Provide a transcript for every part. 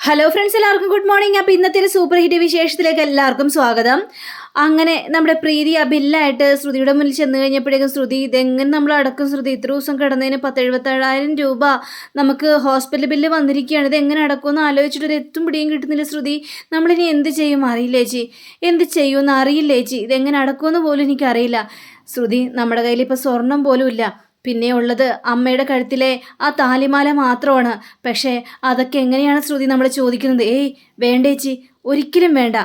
Hello friends എല്ലാവർക്കും good morning അപ്പോൾ ഇന്നത്തെ ഒരു സൂപ്പർ ഹിറ്റ് വിശേഷത്തിലേക്ക് എല്ലാവർക്കും സ്വാഗതം. അങ്ങനെ നമ്മുടെ പ്രീതി ആ ബില്ലായിട്ട് ശ്രുതിയുടെ മുന്നിൽ ചെന്ന് കഴിഞ്ഞപ്പോഴേക്കും ശ്രുതി ഇതെങ്ങനെ നമ്മൾ അടക്കും ശ്രുതി? ഇത്ര ദിവസം കിടന്നതിന് പത്ത് എഴുപത്തേഴായിരം രൂപ നമുക്ക് ഹോസ്പിറ്റൽ ബില്ല് വന്നിരിക്കുകയാണ്. ഇത് എങ്ങനെ അടക്കുമെന്ന് ആലോചിച്ചിട്ട് ഒരു എത്തും പിടിയും കിട്ടുന്നില്ല ശ്രുതി. നമ്മളിനി എന്ത് ചെയ്യും? അറിയില്ല ചേച്ചി? എന്ത് ചെയ്യുമെന്ന് അറിയില്ല ചേച്ചി? ഇതെങ്ങനെ അടക്കുമെന്ന് പോലും എനിക്കറിയില്ല. ശ്രുതി നമ്മുടെ കയ്യിൽ ഇപ്പോൾ സ്വർണം പോലും ഇല്ല. പിന്നെ ഉള്ളത് അമ്മയുടെ കഴുത്തിലെ ആ താലിമാല മാത്രമാണ്. പക്ഷേ അതൊക്കെ എങ്ങനെയാണ് ശ്രുതി നമ്മൾ ചോദിക്കുന്നത്? ഏയ് വേണ്ടേച്ചി ഒരിക്കലും വേണ്ട.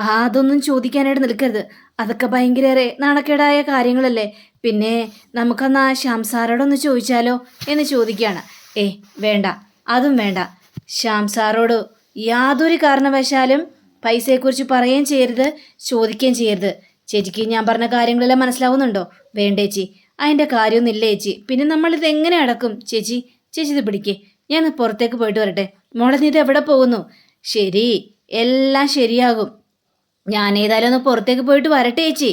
ആ അതൊന്നും ചോദിക്കാനായിട്ട് നിൽക്കരുത്. അതൊക്കെ ഭയങ്കര നാണക്കേടായ കാര്യങ്ങളല്ലേ? പിന്നെ നമുക്കെന്നാ ശ്യാം സാറോടൊന്ന് ചോദിച്ചാലോ എന്ന് ചോദിക്കുകയാണ്. ഏ വേണ്ട അതും വേണ്ട. ശ്യാം സാറോട് യാതൊരു കാരണവശാലും പൈസയെക്കുറിച്ച് പറയുകയും ചെയ്യരുത് ചോദിക്കുകയും ചെയ്യരുത്. ചേച്ചിക്ക് ഞാൻ പറഞ്ഞ കാര്യങ്ങളെല്ലാം മനസ്സിലാവുന്നുണ്ടോ? വേണ്ടേച്ചി അതിന്റെ കാര്യമൊന്നുമില്ല ചേച്ചി. പിന്നെ നമ്മളിത് എങ്ങനെ അടക്കും? ചേച്ചി ചേച്ചി ഇത് പിടിക്കേ. ഞാൻ പുറത്തേക്ക് പോയിട്ട് വരട്ടെ. മോളെ നീ ഇത് എവിടെ പോകുന്നു? ശരി എല്ലാം ശരിയാകും. ഞാൻ ഏതായാലും ഒന്ന് പുറത്തേക്ക് പോയിട്ട് വരട്ടെ ചേച്ചി.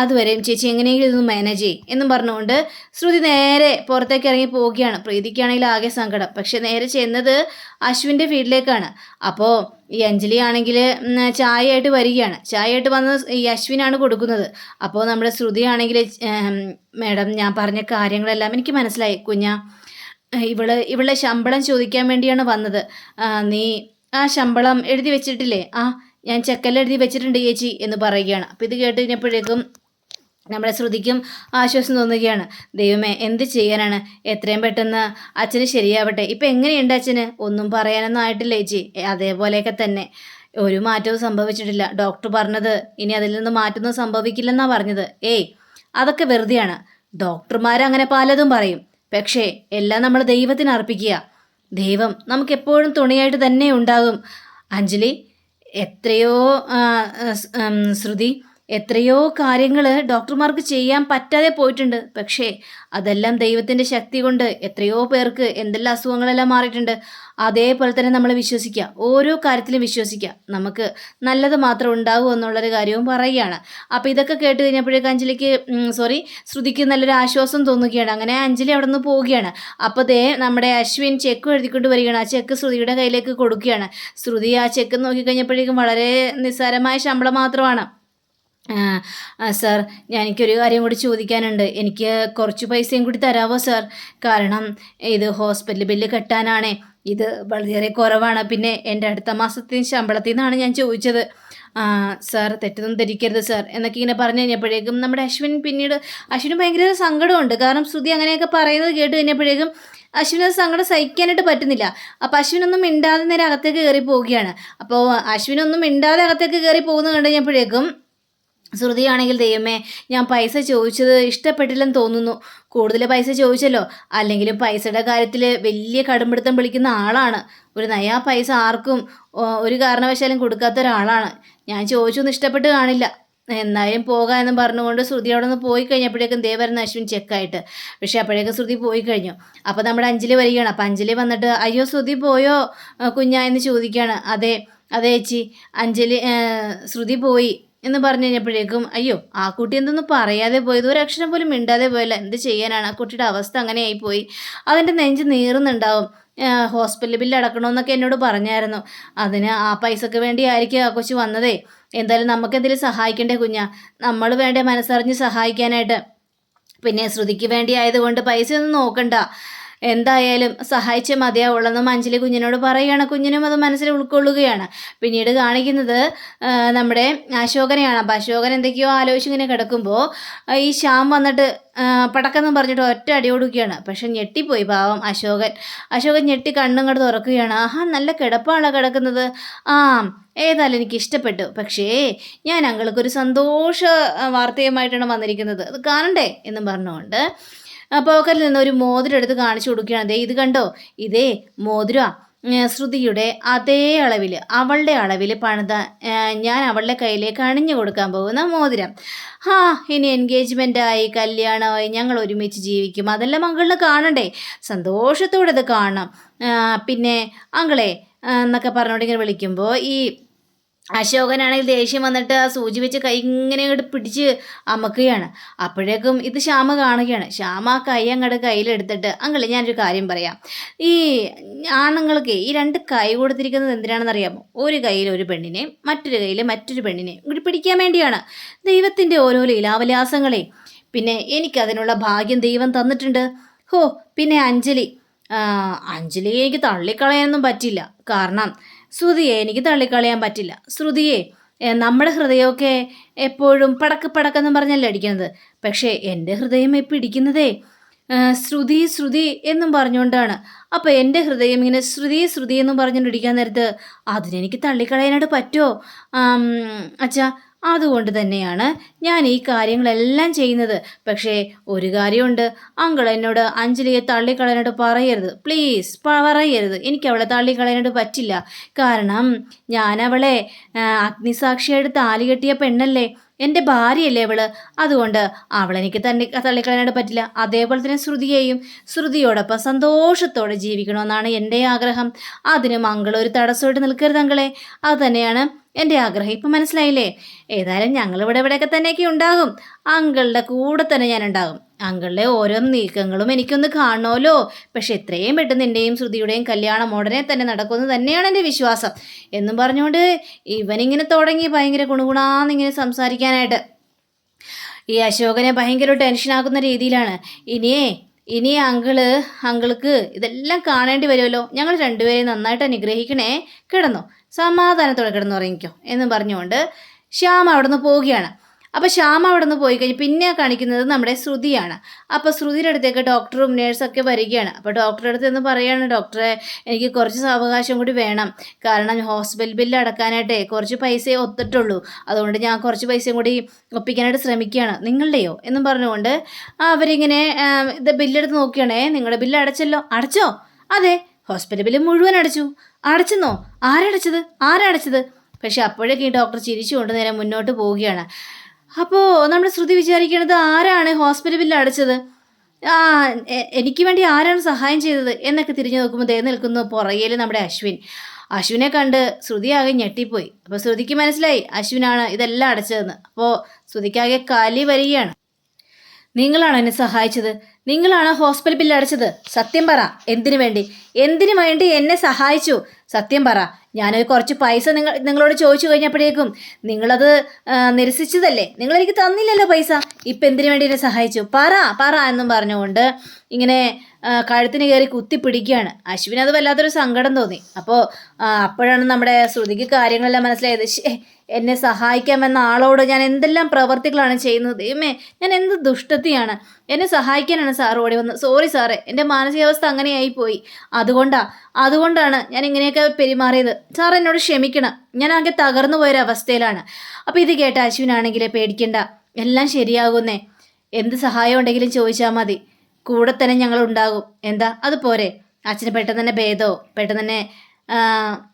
അതുവരെയും ചേച്ചി എങ്ങനെയെങ്കിലും ഇതൊന്ന് മാനേജ് ചെയ്യും എന്നും പറഞ്ഞുകൊണ്ട് ശ്രുതി നേരെ പുറത്തേക്ക് ഇറങ്ങി പോവുകയാണ്. പ്രീതിക്കാണെങ്കിൽ ആകെ സങ്കടം. പക്ഷെ നേരെ ചെന്നത് അശ്വിന്റെ വീട്ടിലേക്കാണ് അപ്പോൾ ഈ അഞ്ജലി ആണെങ്കിൽ ചായയായിട്ട് വരികയാണ്. ചായയായിട്ട് വന്ന് ഈ അശ്വിനാണ് കൊടുക്കുന്നത്. അപ്പോൾ നമ്മുടെ ശ്രുതി ആണെങ്കിൽ മാഡം ഞാൻ പറഞ്ഞ കാര്യങ്ങളെല്ലാം എനിക്ക് മനസ്സിലായി. കുഞ്ഞ ഇവൾ ഇവളുടെ ശമ്പളം ചോദിക്കാൻ വേണ്ടിയാണ് വന്നത്. നീ ആ ശമ്പളം എഴുതി വെച്ചിട്ടില്ലേ? ആ ഞാൻ ചെക്കലെഴുതി വെച്ചിട്ടുണ്ട് ചേച്ചി എന്ന് പറയുകയാണ്. അപ്പോൾ ഇത് കേട്ട് കഴിഞ്ഞപ്പോഴേക്കും നമ്മുടെ ശ്രുതിക്കും ആശ്വാസം തോന്നുകയാണ്. ദൈവമേ എന്ത് ചെയ്യാനാണ്? എത്രയും പെട്ടെന്ന് അച്ഛന് ശരിയാവട്ടെ. ഇപ്പം എങ്ങനെയുണ്ട് അച്ഛന്? ഒന്നും പറയാനൊന്നും ആയിട്ടില്ല ചേച്ചി. അതേപോലെയൊക്കെ തന്നെ. ഒരു മാറ്റവും സംഭവിച്ചിട്ടില്ല. ഡോക്ടർ പറഞ്ഞത് ഇനി അതിൽ നിന്ന് മാറ്റമൊന്നും സംഭവിക്കില്ലെന്നാണ് പറഞ്ഞത്. ഏയ് അതൊക്കെ വെറുതെയാണ്. ഡോക്ടർമാർ അങ്ങനെ പലതും പറയും. പക്ഷേ എല്ലാം നമ്മൾ ദൈവത്തിന് അർപ്പിക്കുക. ദൈവം നമുക്ക് എപ്പോഴും തുണയായിട്ട് തന്നെ ഉണ്ടാകും. അഞ്ജലി എത്രയോ ശ്രുതി എത്രയോ കാര്യങ്ങൾ ഡോക്ടർമാർക്ക് ചെയ്യാൻ പറ്റാതെ പോയിട്ടുണ്ട്. പക്ഷേ അതെല്ലാം ദൈവത്തിന്റെ ശക്തി കൊണ്ട് എത്രയോ പേർക്ക് എന്തെല്ലാം അസുഖങ്ങളെല്ലാം മാറിയിട്ടുണ്ട്. അതേപോലെ തന്നെ നമ്മൾ വിശ്വസിക്കുക ഓരോ കാര്യത്തിലും വിശ്വസിക്കുക നമുക്ക് നല്ലത് മാത്രം ഉണ്ടാകൂ എന്നുള്ളൊരു കാര്യവും പറയുകയാണ്. അപ്പോൾ ഇതൊക്കെ കേട്ട് കഴിഞ്ഞപ്പോഴേക്ക് അഞ്ജലിക്ക് സോറി ശ്രുതിക്ക് നല്ലൊരു ആശ്വാസം തോന്നുകയാണ്. അങ്ങനെ അഞ്ജലി അവിടെ നിന്ന് പോവുകയാണ്. അപ്പോൾ ദേ നമ്മുടെ അശ്വിൻ ചെക്ക് എഴുതിക്കൊണ്ട് വരികയാണ്. ആ ചെക്ക് ശ്രുതിയുടെ കയ്യിലേക്ക് കൊടുക്കുകയാണ്. ശ്രുതി ആ ചെക്ക് നോക്കിക്കഴിഞ്ഞപ്പോഴേക്കും വളരെ നിസ്സാരമായ ശമ്പളം മാത്രമാണ്. സാർ ഞാൻ എനിക്കൊരു കാര്യം കൂടി ചോദിക്കാനുണ്ട്. എനിക്ക് കുറച്ച് പൈസയും കൂടി തരാമോ സാർ കാരണം ഇത് ഹോസ്പിറ്റൽ ബില്ല് കെട്ടാനാണേ. ഇത് വളരെ കുറവാണ്. പിന്നെ എന്റെ അടുത്ത മാസത്തിന് ശമ്പളത്തിൽ നിന്നാണ് ഞാൻ ചോദിച്ചത്. സാർ തെറ്റൊന്നും ധരിക്കരുത് സാർ എന്നൊക്കെ ഇങ്ങനെ പറഞ്ഞു കഴിഞ്ഞപ്പോഴേക്കും നമ്മുടെ അശ്വിൻ പിന്നീട് അശ്വിന് ഭയങ്കര സങ്കടമുണ്ട് കാരണം ശ്രുതി അങ്ങനെയൊക്കെ പറയുന്നത് കേട്ട് കഴിഞ്ഞപ്പോഴേക്കും അശ്വിന് അത് സങ്കടം സഹിക്കാനായിട്ട് പറ്റുന്നില്ല. അപ്പോൾ അശ്വിനൊന്നും മിണ്ടാതെ നേരെ അകത്തേക്ക് കയറി പോവുകയാണ്. അപ്പോൾ അശ്വിനൊന്നും മിണ്ടാതെ അകത്തേക്ക് കയറി പോകുന്നത് കണ്ടു കഴിഞ്ഞപ്പോഴേക്കും ശ്രുതിയാണെങ്കിൽ ദൈവമേ ഞാൻ പൈസ ചോദിച്ചത് ഇഷ്ടപ്പെട്ടില്ലെന്ന് തോന്നുന്നു. കൂടുതൽ പൈസ ചോദിച്ചല്ലോ. അല്ലെങ്കിലും പൈസയുടെ കാര്യത്തിൽ വലിയ കടുംപിടുത്തം വിളിക്കുന്ന ആളാണ്. ഒരു നയാ പൈസ ആർക്കും ഒരു കാരണവശാലും കൊടുക്കാത്ത ഒരാളാണ്. ഞാൻ ചോദിച്ചൊന്നും ഇഷ്ടപ്പെട്ട് കാണില്ല. എന്നാലും പോകാമെന്ന് പറഞ്ഞുകൊണ്ട് ശ്രുതി അവിടെ നിന്ന് പോയി കഴിഞ്ഞപ്പോഴേക്കും ദേ അശ്വിൻ ചെക്കായിട്ട് പക്ഷേ അപ്പോഴേക്കും ശ്രുതി പോയി കഴിഞ്ഞു. അപ്പോൾ നമ്മുടെ അഞ്ജലി വരികയാണ്. അപ്പോൾ അഞ്ജലി വന്നിട്ട് അയ്യോ ശ്രുതി പോയോ? കുഞ്ഞ എന്ന് ചോദിക്കുകയാണ്. അതെ അതെ ചേച്ചി. അഞ്ജലി ശ്രുതി പോയി. എന്ന് പറഞ്ഞു കഴിഞ്ഞപ്പോഴേക്കും അയ്യോ ആ കുട്ടി എന്തൊന്നും പറയാതെ പോയത്. ഒരു അക്ഷരം പോലും മിണ്ടാതെ പോയല്ല. എന്ത് ചെയ്യാനാണ്? ആ കുട്ടിയുടെ അവസ്ഥ അങ്ങനെയായി പോയി അതിന്റെ നെഞ്ച് നീറുന്നുണ്ടാവും. ഹോസ്പിറ്റൽ ബില്ല് അടക്കണമെന്നൊക്കെ എന്നോട് പറഞ്ഞായിരുന്നു. അതിന് ആ പൈസക്ക് വേണ്ടി ആയിരിക്കും ആ കൊച്ചു വന്നതേ. എന്തായാലും നമുക്ക് എന്തെങ്കിലും സഹായിക്കണ്ടേ കുഞ്ഞാ? നമ്മൾ വേണ്ടേ മനസ്സറിഞ്ഞ് സഹായിക്കാനായിട്ട്. പിന്നെ ശ്രുതിക്ക് വേണ്ടി ആയതുകൊണ്ട് പൈസ ഒന്നും നോക്കണ്ട. എന്തായാലും സഹായിച്ചേ മതിയാവുള്ളെന്നും അഞ്ജലി കുഞ്ഞിനോട് പറയുകയാണ്. കുഞ്ഞിനും അത് മനസ്സിൽ ഉൾക്കൊള്ളുകയാണ്. പിന്നീട് കാണിക്കുന്നത് നമ്മുടെ അശോകനെയാണ്. അപ്പം അശോകൻ എന്തൊക്കെയോ ആലോചിച്ചിങ്ങനെ കിടക്കുമ്പോൾ ഈ ശ്യാം വന്നിട്ട് പടക്കെന്ന് പറഞ്ഞിട്ട് ഒറ്റ അടി കൊടുക്കുകയാണ് പക്ഷെ ഞെട്ടിപ്പോയി പാവം അശോകൻ. അശോകൻ ഞെട്ടി കണ്ണും തുറക്കുകയാണ്. ആഹാ നല്ല കിടപ്പാണ് കിടക്കുന്നത്? ആ ഏതായാലും എനിക്ക് ഇഷ്ടപ്പെട്ടു. പക്ഷേ ഞാൻ അങ്കിൾക്കൊരു സന്തോഷ വാർത്തയുമായിട്ടാണ് വന്നിരിക്കുന്നത്. അത് കാണണ്ടേ? എന്നും പറഞ്ഞുകൊണ്ട് പോക്കറ്റിൽ നിന്ന് ഒരു മോതിരം എടുത്ത് കാണിച്ചു കൊടുക്കുകയാണ്. ദേ ഇത് കണ്ടോ? ഇതേ മോതിര ശ്രുതിയുടെ അതേ അളവിൽ അവളുടെ അളവിൽ പണിത ഞാൻ അവളുടെ കയ്യിലേക്ക് അണിഞ്ഞു കൊടുക്കാൻ പോകുന്ന മോതിരം. ഹാ ഇനി എൻഗേജ്മെന്റായി കല്യാണമായി ഞങ്ങൾ ഒരുമിച്ച് ജീവിക്കും. അതെല്ലാം മകളിന് കാണണ്ടേ? സന്തോഷത്തോടെ അത് കാണണം. പിന്നെ അങ്കളെ എന്നൊക്കെ പറഞ്ഞുകൊണ്ടിങ്ങനെ വിളിക്കുമ്പോൾ ഈ അശോകനാണെങ്കിൽ ദേഷ്യം വന്നിട്ട് ആ സൂചി വെച്ച് കൈ ഇങ്ങനെ അങ്ങോട്ട് പിടിച്ച് അമക്കുകയാണ്. അപ്പോഴേക്കും ഇത് ശ്യാമ കാണുകയാണ്. ശ്യാമ ആ കൈ അങ്ങോട്ട് കയ്യിലെടുത്തിട്ട് അങ്കിളെ ഞാനൊരു കാര്യം പറയാം. ഈ ആണുങ്ങൾക്ക് ഈ രണ്ട് കൈ കൊടുത്തിരിക്കുന്നത് എന്തിനാണെന്ന് അറിയാമോ? ഒരു കയ്യിൽ ഒരു പെണ്ണിനെ മറ്റൊരു കയ്യിൽ മറ്റൊരു പെണ്ണിനെ ഇങ്ങോട്ട് പിടിക്കാൻ വേണ്ടിയാണ്. ദൈവത്തിന്റെ ഓരോ ലീലാവലാസങ്ങളെ. പിന്നെ എനിക്കതിനുള്ള ഭാഗ്യം ദൈവം തന്നിട്ടുണ്ട്. ഹോ പിന്നെ അഞ്ജലി. അഞ്ജലിയെ എനിക്ക് തള്ളിക്കളയാനൊന്നും പറ്റില്ല. കാരണം ശ്രുതിയെ എനിക്ക് തള്ളിക്കളയാൻ പറ്റില്ല. ശ്രുതിയെ നമ്മുടെ ഹൃദയമൊക്കെ എപ്പോഴും പടക്ക് പടക്കെന്ന് പറഞ്ഞല്ലേ അടിക്കുന്നത്? പക്ഷേ എന്റെ ഹൃദയം ഇപ്പം ഇടിക്കുന്നതേ ശ്രുതി ശ്രുതി എന്നും പറഞ്ഞുകൊണ്ടാണ്. അപ്പോൾ എന്റെ ഹൃദയം ഇങ്ങനെ ശ്രുതി ശ്രുതി എന്നും പറഞ്ഞുകൊണ്ട് ഇടിക്കാൻ നേരത്ത് അതിനെനിക്ക് തള്ളിക്കളയാനായിട്ട് പറ്റുമോ? അച്ഛാ അതുകൊണ്ട് തന്നെയാണ് ഞാൻ ഈ കാര്യങ്ങളെല്ലാം ചെയ്യുന്നത്. പക്ഷേ ഒരു കാര്യമുണ്ട്. അങ്കിൾ എന്നോട് അഞ്ജലിയെ തള്ളിക്കളയാനോട് പറയരുത്. പ്ലീസ് പറയരുത്. എനിക്ക് അവളെ തള്ളിക്കളയാനോട് പറ്റില്ല. കാരണം ഞാൻ അവളെ അഗ്നിസാക്ഷിയായിട്ട് താലി കെട്ടിയ പെണ്ണല്ലേ? എന്റെ ഭാര്യയല്ലേ അവൾ? അതുകൊണ്ട് അവളെനിക്ക് തന്നെ തള്ളിക്കളയാനായിട്ട് പറ്റില്ല. അതേപോലെ തന്നെ ശ്രുതിയെയും ശ്രുതിയോടൊപ്പം സന്തോഷത്തോടെ ജീവിക്കണമെന്നാണ് എന്റെ ആഗ്രഹം. അതിന് മംഗൾ ഒരു തടസ്സമായിട്ട് നിൽക്കരുത് അങ്കളെ. അത് തന്നെയാണ് എന്റെ ആഗ്രഹം. ഇപ്പം മനസ്സിലായില്ലേ? ഏതായാലും ഞങ്ങൾ ഇവിടെ ഇവിടെയൊക്കെ തന്നെയൊക്കെ ഉണ്ടാകും. അങ്കളുടെ കൂടെ തന്നെ ഞാൻ ഉണ്ടാകും. അങ്കിളുടെ ഓരോ നീക്കങ്ങളും എനിക്കൊന്ന് കാണണമല്ലോ. പക്ഷെ എത്രയും പെട്ടെന്ന് എന്റെയും ശ്രുതിയുടെയും കല്യാണം ഉടനെ തന്നെ നടക്കുമെന്ന് തന്നെയാണ് എന്റെ വിശ്വാസം. എന്നും പറഞ്ഞുകൊണ്ട് ഇവനിങ്ങനെ തുടങ്ങി ഭയങ്കര ഗുണഗുണാന്നിങ്ങനെ സംസാരിക്കാനായിട്ട്. ഈ അശോകനെ ഭയങ്കര ടെൻഷനാക്കുന്ന രീതിയിലാണ്. ഇനിയേ ഇനി അങ്കിൾ അങ്കിൾക്ക് ഇതെല്ലാം കാണേണ്ടി വരുമല്ലോ. ഞങ്ങൾ രണ്ടുപേരെയും നന്നായിട്ട് അനുഗ്രഹിക്കണേ. കിടന്നോ. സമാധാനത്തോടെ കിടന്നുറങ്ങിക്കോ എന്ന് പറഞ്ഞുകൊണ്ട് ശ്യാം നിന്ന് പോവുകയാണ്. അപ്പോൾ ശ്യാം അവിടെ നിന്ന് പോയി കഴിഞ്ഞ് പിന്നെ കാണിക്കുന്നത് നമ്മുടെ ശ്രുതിയാണ്. അപ്പോൾ ശ്രുതിയുടെ അടുത്തേക്ക് ഡോക്ടറും നേഴ്സൊക്കെ വരികയാണ്. അപ്പോൾ ഡോക്ടറുടെ അടുത്ത് എന്ന് പറയുകയാണ് ഡോക്ടറെ എനിക്ക് കുറച്ച് സാവകാശം കൂടി വേണം. കാരണം ഹോസ്പിറ്റൽ ബില്ല് അടക്കാനായിട്ടേ കുറച്ച് പൈസയെ ഒത്തിട്ടുള്ളൂ. അതുകൊണ്ട് ഞാൻ കുറച്ച് പൈസയും കൂടി ഒപ്പിക്കാനായിട്ട് ശ്രമിക്കുകയാണ്. നിങ്ങളുടെയോ? എന്നും പറഞ്ഞുകൊണ്ട് അവരിങ്ങനെ ഇത് ബില്ലെടുത്ത് നോക്കുകയാണേ നിങ്ങളുടെ ബില്ല് അടച്ചല്ലോ. അടച്ചോ? അതെ. ഹോസ്പിറ്റൽ ബില്ല് മുഴുവൻ അടച്ചു. അടച്ചെന്നോ? ആരടച്ചത് ആരടച്ചത് പക്ഷെ അപ്പോഴേക്കും ഈ ഡോക്ടർ ചിരിച്ചുകൊണ്ട് നേരെ മുന്നോട്ട് പോവുകയാണ്. അപ്പോൾ നമ്മുടെ ശ്രുതി വിചാരിക്കണത് ആരാണ് ഹോസ്പിറ്റൽ ബില്ല് അടച്ചത്? ആ എനിക്ക് വേണ്ടി ആരാണ് സഹായം ചെയ്തത്? എന്നൊക്കെ തിരിഞ്ഞു നോക്കുമ്പോൾ ദേ നിൽക്കുന്നു പുറകിൽ നമ്മുടെ അശ്വിൻ. അശ്വിനെ കണ്ട് ശ്രുതി ആകെ ഞെട്ടിപ്പോയി. അപ്പോൾ ശ്രുതിക്ക് മനസ്സിലായി അശ്വിനാണ് ഇതെല്ലാം അടച്ചതെന്ന്. അപ്പോൾ ശ്രുതിക്കാകെ കലി വരികയാണ്. നിങ്ങളാണ് എന്നെ സഹായിച്ചത്? നിങ്ങളാണ് ഹോസ്പിറ്റൽ ബില്ല് അടച്ചത്? സത്യം പറ. എന്തിനു വേണ്ടി? എന്തിനു വേണ്ടി എന്നെ സഹായിച്ചു? സത്യം പറ. ഞാനൊരു കുറച്ച് പൈസ നിങ്ങൾ നിങ്ങളോട് ചോദിച്ചു കഴിഞ്ഞപ്പോഴേക്കും നിങ്ങളത് നിരസിച്ചതല്ലേ? നിങ്ങൾ എനിക്ക് തന്നില്ലല്ലോ പൈസ. ഇപ്പം എന്തിനു വേണ്ടി എന്നെ സഹായിച്ചു? പറ പറ എന്നും പറഞ്ഞുകൊണ്ട് ഇങ്ങനെ കഴുത്തിന് കയറി കുത്തി പിടിക്കുകയാണ്. അശ്വിന് അത് വല്ലാത്തൊരു സങ്കടം തോന്നി. അപ്പോൾ അപ്പോഴാണ് നമ്മുടെ ശ്രുതിക്ക് കാര്യങ്ങളെല്ലാം മനസ്സിലായത്. എന്നെ സഹായിക്കാമെന്ന ആളോട് ഞാൻ എന്തെല്ലാം പ്രവർത്തികളാണ് ചെയ്യുന്നത്? ദൈവമേ ഞാൻ എന്ത് ദുഷ്ടത്തിയാണ്? എന്നെ സഹായിക്കാനാണ് സാർ ഓടി വന്നത്. സോറി സാറേ എന്റെ മാനസികാവസ്ഥ അങ്ങനെയായി പോയി അതുകൊണ്ടാണ് അതുകൊണ്ടാണ് ഞാൻ ഇങ്ങനെയൊക്കെ പെരുമാറിയത്. സാർ എന്നോട് ക്ഷമിക്കണം. ഞാൻ ആകെ തകർന്നു പോയൊരവസ്ഥയിലാണ് അപ്പോൾ ഇത് കേട്ട അശ്വിനാണെങ്കിൽ പേടിക്കണ്ട. എല്ലാം ശരിയാകുന്നേ. എന്ത് സഹായം ഉണ്ടെങ്കിലും ചോദിച്ചാൽ മതി. കൂടെ തന്നെ ഞങ്ങൾ ഉണ്ടാകും. എന്താ? അത് പോരെ. അച്ഛന് പെട്ടെന്ന് തന്നെ ഭേദമോ പെട്ടെന്ന് തന്നെ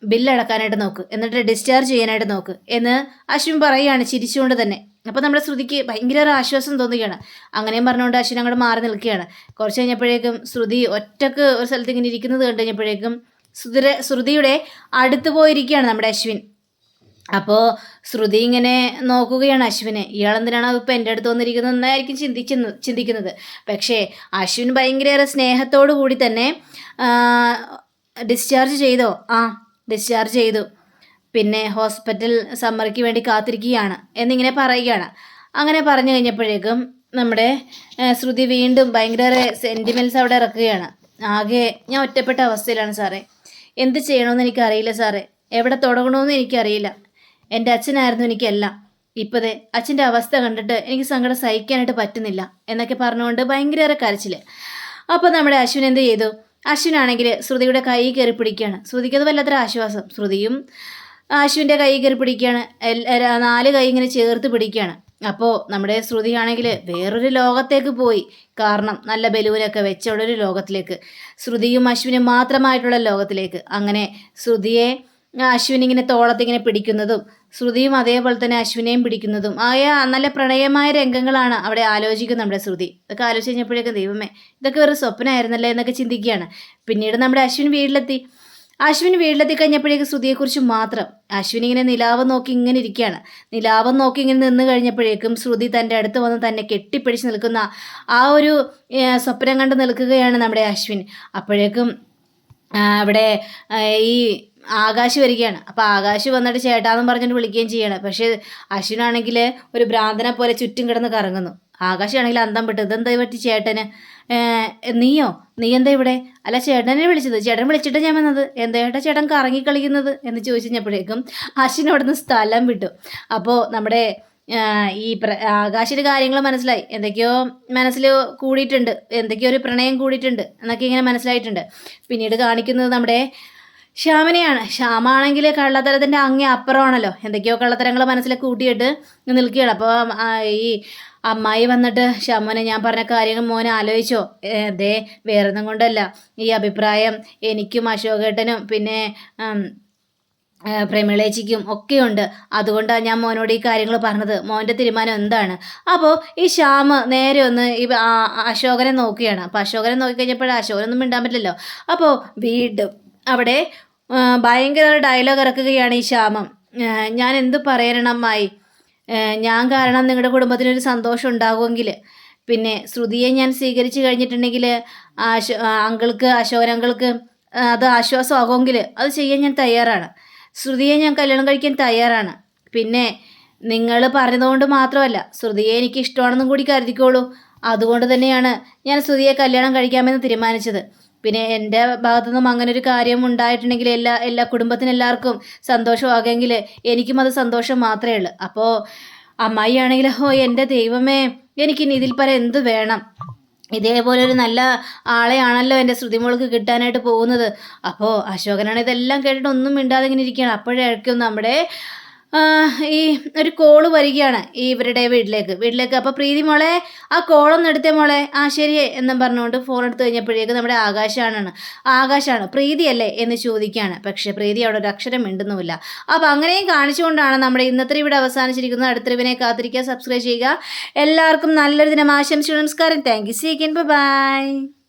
ബില്ലടക്കാനായിട്ട് നോക്ക്. എന്നിട്ട് ഡിസ്ചാർജ് ചെയ്യാനായിട്ട് നോക്ക്. എന്ന് അശ്വിൻ പറയുകയാണ് ചിരിച്ചുകൊണ്ട് തന്നെ. അപ്പോൾ നമ്മുടെ ശ്രുതിക്ക് ഭയങ്കര ഒരു ആശ്വാസം തോന്നുകയാണ്. അങ്ങനെയും പറഞ്ഞുകൊണ്ട് അശ്വിൻ അങ്ങോട്ട് മാറി നിൽക്കുകയാണ്. കുറച്ച് കഴിഞ്ഞപ്പോഴേക്കും ശ്രുതി ഒറ്റയ്ക്ക് ഒരു സ്ഥലത്ത് ഇങ്ങനെ ഇരിക്കുന്നത് കണ്ടു കഴിഞ്ഞപ്പോഴേക്കും ശ്രുതിര ശ്രുതിയുടെ അടുത്ത് പോയിരിക്കുകയാണ് നമ്മുടെ അശ്വിൻ. അപ്പോൾ ശ്രുതി ഇങ്ങനെ നോക്കുകയാണ് അശ്വിനെ. ഇയാളെന്തിനാണ് ഇപ്പം എന്റെ അടുത്ത് വന്നിരിക്കുന്നത് എന്നായിരിക്കും ചിന്തിക്കുന്നത് ചിന്തിക്കുന്നത്. പക്ഷേ അശ്വിൻ ഭയങ്കരയേറെ സ്നേഹത്തോടു കൂടി തന്നെ ഡിസ്ചാർജ് ചെയ്തോ? ആ ഡിസ്ചാർജ് ചെയ്തു. പിന്നെ ഹോസ്പിറ്റൽ സമ്മറിക്ക് വേണ്ടി കാത്തിരിക്കുകയാണ് എന്നിങ്ങനെ പറയുകയാണ്. അങ്ങനെ പറഞ്ഞു കഴിഞ്ഞപ്പോഴേക്കും നമ്മുടെ ശ്രുതി വീണ്ടും ഭയങ്കര സെന്റിമെന്റ്സ് അവിടെ ഇറക്കുകയാണ്. ആകെ ഞാൻ ഒറ്റപ്പെട്ട അവസ്ഥയിലാണ് സാറേ. എന്ത് ചെയ്യണമെന്ന് എനിക്കറിയില്ല സാറേ. എവിടെ തുടങ്ങണമെന്ന് എനിക്കറിയില്ല. എന്റെ അച്ഛനായിരുന്നു എനിക്കെല്ലാം. ഇപ്പതേ അച്ഛന്റെ അവസ്ഥ കണ്ടിട്ട് എനിക്ക് സങ്കടം സഹിക്കാനായിട്ട് പറ്റുന്നില്ല എന്നൊക്കെ പറഞ്ഞുകൊണ്ട് ഭയങ്കരേറെ കരച്ചിൽ അപ്പോൾ നമ്മുടെ അശ്വിൻ എന്ത് ചെയ്തു? അശ്വിനാണെങ്കിൽ ശ്രുതിയുടെ കൈ കയറി പിടിക്കുകയാണ്. ശ്രുതിക്ക് അത് വല്ലാത്തൊരു ആശ്വാസം. ശ്രുതിയും അശ്വിന്റെ കൈ കയറി പിടിക്കുകയാണ്. നാല് കൈ ഇങ്ങനെ ചേർത്ത് പിടിക്കുകയാണ്. അപ്പോൾ നമ്മുടെ ശ്രുതിയാണെങ്കിൽ വേറൊരു ലോകത്തേക്ക് പോയി. കാരണം നല്ല ബലൂനൊക്കെ വെച്ചുള്ള ഒരു ലോകത്തിലേക്ക്. ശ്രുതിയും അശ്വിനും മാത്രമായിട്ടുള്ള ലോകത്തിലേക്ക്. അങ്ങനെ ശ്രുതിയെ അശ്വിൻ ഇങ്ങനെ തോളത്തിങ്ങനെ പിടിക്കുന്നതും ശ്രുതിയും അതേപോലെ തന്നെ അശ്വിനെയും പിടിക്കുന്നതും ആയ നല്ല പ്രണയമായ രംഗങ്ങളാണ് അവിടെ ആലോചിക്കുന്നത് നമ്മുടെ ശ്രുതി. ഇതൊക്കെ ആലോചിച്ച് കഴിഞ്ഞപ്പോഴേക്കും ദൈവമേ ഇതൊക്കെ ഒരു സ്വപ്നമായിരുന്നല്ലേ എന്നൊക്കെ ചിന്തിക്കുകയാണ്. പിന്നീട് നമ്മുടെ അശ്വിൻ വീട്ടിലെത്തി. അശ്വിൻ വീട്ടിലെത്തി കഴിഞ്ഞപ്പോഴേക്ക് ശ്രുതിയെക്കുറിച്ച് മാത്രം. അശ്വിൻ ഇങ്ങനെ നിലാവ് നോക്കി ഇങ്ങനെ ഇരിക്കുകയാണ്. നിലാവ് നോക്കി ഇങ്ങനെ നിന്ന് കഴിഞ്ഞപ്പോഴേക്കും ശ്രുതി തന്റെ അടുത്ത് വന്ന് തന്നെ കെട്ടിപ്പിടിച്ച് നിൽക്കുന്ന ആ ഒരു സ്വപ്നം കണ്ട് നിൽക്കുകയാണ് നമ്മുടെ അശ്വിൻ. അപ്പോഴേക്കും അവിടെ ഈ ആകാശ് വരികയാണ്. അപ്പോൾ ആകാശ് വന്നിട്ട് ചേട്ടാന്നും പറഞ്ഞിട്ട് വിളിക്കുകയും ചെയ്യണം. പക്ഷേ അശ്വിനാണെങ്കിൽ ഒരു ഭ്രാന്തനെ പോലെ ചുറ്റും കിടന്ന് കറങ്ങുന്നു. ആകാശാണെങ്കിൽ അന്തം വിട്ടു ഇതെന്താ പറ്റി ചേട്ടന്? നീയോ? നീ എന്താ ഇവിടെ? അല്ല ചേട്ടനെ വിളിച്ചത്. ചേട്ടൻ വിളിച്ചിട്ട് ഞാൻ വന്നത്. എന്താ ചേട്ടാ ചേട്ടൻ കറങ്ങി കളിക്കുന്നത് എന്ന് ചോദിച്ചു കഴിഞ്ഞപ്പോഴേക്കും അശ്വിൻ അവിടെ നിന്ന് സ്ഥലം വിട്ടു. അപ്പോൾ നമ്മുടെ ഈ പ്ര ആകാശിന്റെ കാര്യങ്ങൾ മനസ്സിലായി. എന്തൊക്കെയോ മനസ്സിൽ കൂടിയിട്ടുണ്ട്. എന്തൊക്കെയോ ഒരു പ്രണയം കൂടിയിട്ടുണ്ട് എന്നൊക്കെ ഇങ്ങനെ മനസ്സിലായിട്ടുണ്ട്. പിന്നീട് കാണിക്കുന്നത് നമ്മുടെ ശ്യാമിനെയാണ്. ശ്യാമാണെങ്കിൽ കള്ളത്തരത്തിന്റെ അങ്ങേ അപ്പുറമാണല്ലോ. എന്തൊക്കെയോ കള്ളത്തരങ്ങൾ മനസ്സിൽ കൂട്ടിയിട്ട് നിൽക്കുകയാണ്. അപ്പോൾ ഈ അമ്മായി വന്നിട്ട് ശമോനെ ഞാൻ പറഞ്ഞ കാര്യങ്ങൾ മോനെ ആലോചിച്ചോ. അതേ വേറെ വേറൊന്നും കൊണ്ടല്ല. ഈ അഭിപ്രായം എനിക്കും അശോകേട്ടനും പിന്നെ പ്രമിളേച്ചിക്കും ഒക്കെയുണ്ട്. അതുകൊണ്ടാണ് ഞാൻ മോനോട് ഈ കാര്യങ്ങൾ പറഞ്ഞത്. മോന്റെ തീരുമാനം എന്താണ്? അപ്പോൾ ഈ ശ്യാമ് നേരെ ഒന്ന് ഈ അശോകനെ നോക്കുകയാണ്. അപ്പോൾ അശോകനെ നോക്കിക്കഴിഞ്ഞപ്പോൾ അശോകനൊന്നും മിണ്ടാൻ പറ്റില്ലല്ലോ. അപ്പോൾ വീട് അവിടെ ഭയങ്കര ഡയലോഗ് ഇറക്കുകയാണ് ഈ ശ്യാമം. ഞാൻ എന്ത് ആ, ഞാൻ കാരണം നിങ്ങളുടെ കുടുംബത്തിനൊരു സന്തോഷം ഉണ്ടാകുമെങ്കിൽ പിന്നെ ശ്രുതിയെ ഞാൻ സ്വീകരിച്ചു കഴിഞ്ഞിട്ടുണ്ടെങ്കിൽ ആശോ അങ്കിൾക്ക് അശോകൻ അങ്കിൾക്ക് അത് ആശ്വാസമാകുമെങ്കിൽ അത് ചെയ്യാൻ ഞാൻ തയ്യാറാണ്. ശ്രുതിയെ ഞാൻ കല്യാണം കഴിക്കാൻ തയ്യാറാണ്. പിന്നെ നിങ്ങൾ പറഞ്ഞതുകൊണ്ട് മാത്രമല്ല ശ്രുതിയെ എനിക്ക് ഇഷ്ടമാണെന്നും കൂടി കരുതിക്കോളൂ. അതുകൊണ്ട് തന്നെയാണ് ഞാൻ ശ്രുതിയെ കല്യാണം കഴിക്കാമെന്ന് തീരുമാനിച്ചത്. പിന്നെ എന്റെ ഭാഗത്തു നിന്നും അങ്ങനെ ഒരു കാര്യം ഉണ്ടായിട്ടുണ്ടെങ്കിൽ എല്ലാ എല്ലാ കുടുംബത്തിനെല്ലാവർക്കും സന്തോഷമാകുമെങ്കിൽ എനിക്കും അത് സന്തോഷം മാത്രമേ ഉള്ളൂ. അപ്പോൾ അമ്മായി ആണെങ്കിൽ ഓ എന്റെ ദൈവമേ എനിക്കിനി ഇതിൽ പരം എന്ത് വേണം? ഇതേപോലെ ഒരു നല്ല ആളെയാണല്ലോ എന്റെ ശ്രുതിമോൾക്ക് കിട്ടാനായിട്ട് പോകുന്നത്. അപ്പോൾ അശോകനാണ് ഇതെല്ലാം കേട്ടിട്ട് ഒന്നും മിണ്ടാതെ ഇങ്ങനെ ഇരിക്കുകയാണ്. അപ്പോഴേക്കും നമ്മുടെ ഈ ഒരു കോൾ വരികയാണ് ഈ ഇവരുടെ വീട്ടിലേക്ക്. വീട്ടിലേക്ക് അപ്പോൾ പ്രീതി മോളെ ആ കോളൊന്ന് എടുത്തേ മോളെ. ആ ശരിയെ എന്നും പറഞ്ഞുകൊണ്ട് ഫോൺ എടുത്ത് കഴിഞ്ഞപ്പോഴേക്ക് നമ്മുടെ ആകാശാണ്. ആകാശാണ് പ്രീതിയല്ലേ എന്ന് ചോദിക്കുകയാണ്. പക്ഷേ പ്രീതി അവിടെ ഒരു അക്ഷരം മിണ്ടുന്നുമില്ല. അപ്പോൾ അങ്ങനെയും കാണിച്ചുകൊണ്ടാണ് നമ്മുടെ ഇന്നത്തെ ഇവിടെ അവസാനിച്ചിരിക്കുന്നത്. അടുത്ത റിവിനെ കാത്തിരിക്കുക സബ്സ്ക്രൈബ് ചെയ്യുക. എല്ലാവർക്കും നല്ലൊരു ദിനം ആശംസിച്ചു നമസ്കാരം. Thank you secant by